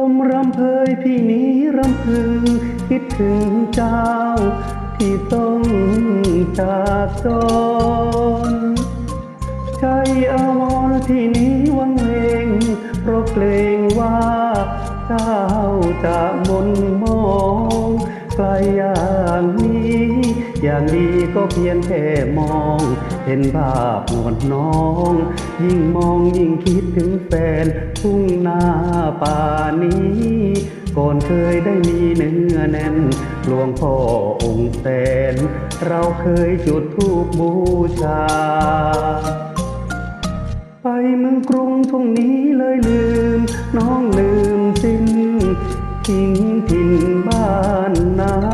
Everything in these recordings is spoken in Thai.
ลมรำเพยพี่นี้รำพึง คิดถึงเจ้า ที่ต้องจากจรใจอาวรที่นี้วังเวงเพราะเกรงว่า เจ้าจะมนมองไกลยา อย่างดีก็เพียงแค่มอง เห็นภาพนวลน้อง ยิ่งมองยิ่งคิดถึงแฟนทุ่งนาป่านี้ ก่อนเคยได้มีเนื้อแน่น หลวงพ่อองค์แสน เราเคยจุดธูปบูชา ไปเมืองกรุงทุ่งนี้เลยลืม น้องลืมสิ้นทิ้งถิ่นบ้านนา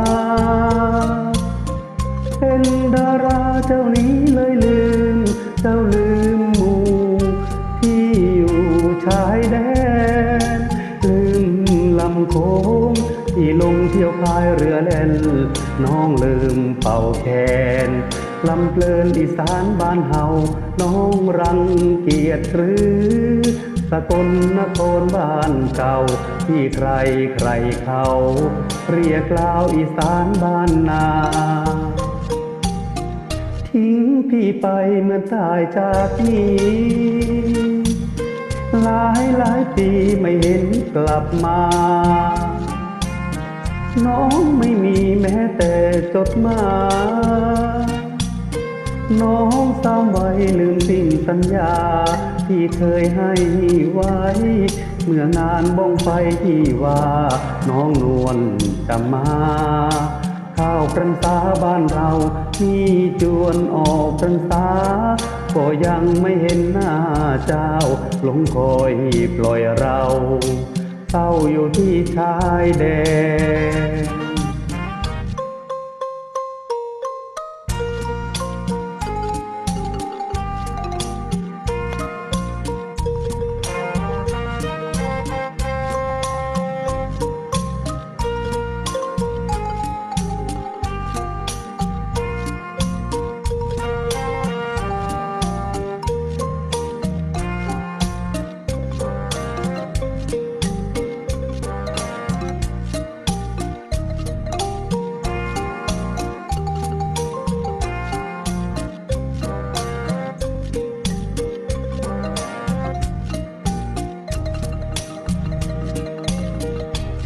ือเล่นน้องลืมเป่าแคนลำเพลินอีสานบ้านเฮาน้องรังเกียจหรือ สกลนครบ้านเก่า ที่ใครใครเขา เรียกล่าวอีสานบ้านนาทิ้งพี่ไปเหมือนตายจากนี้ หลายหลายปีไม่เห็นกลับมา น้องไม่มีแม้แต่จดหมายน้องสามไว้ลืมสิ่งสัญญา ที่เคยให้ไว้ เมื่องานบ้องไฟที่ว่า น้องนวลจะมา ข้าวพรรษาบ้านเรามีจวนออกพรรษา ก็ยังไม่เห็นหน้าเจ้าหลงคอยปล่อยเรา เศร้าอยู่ที่ชายแดน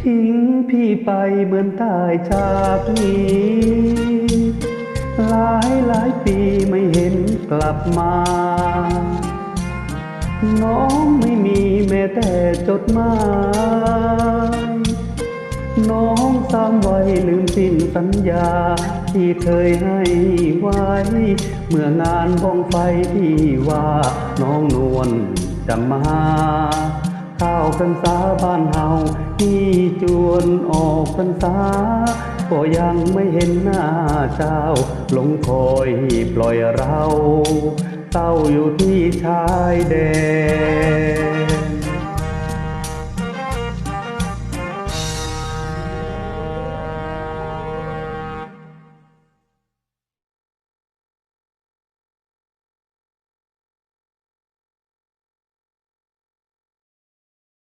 ทิ้งพี่ไปเหมือนตายจากนี้หลายหลายปีไม่เห็นกลับมา น้องไม่มีแม้แต่จดหมาย น้องสามไว้ลืมสิ้นสัญญา ที่เคยให้ไว้ เมื่องานบ้องไฟที่ว่า น้องนวลจะมา ข้าวพรรษาบ้านเฮาที่จวนออกพรรษา ก็ยังไม่เห็นหน้าเจ้า หลงคอยปล่อยเราเต้าอยู่ที่ชายแดน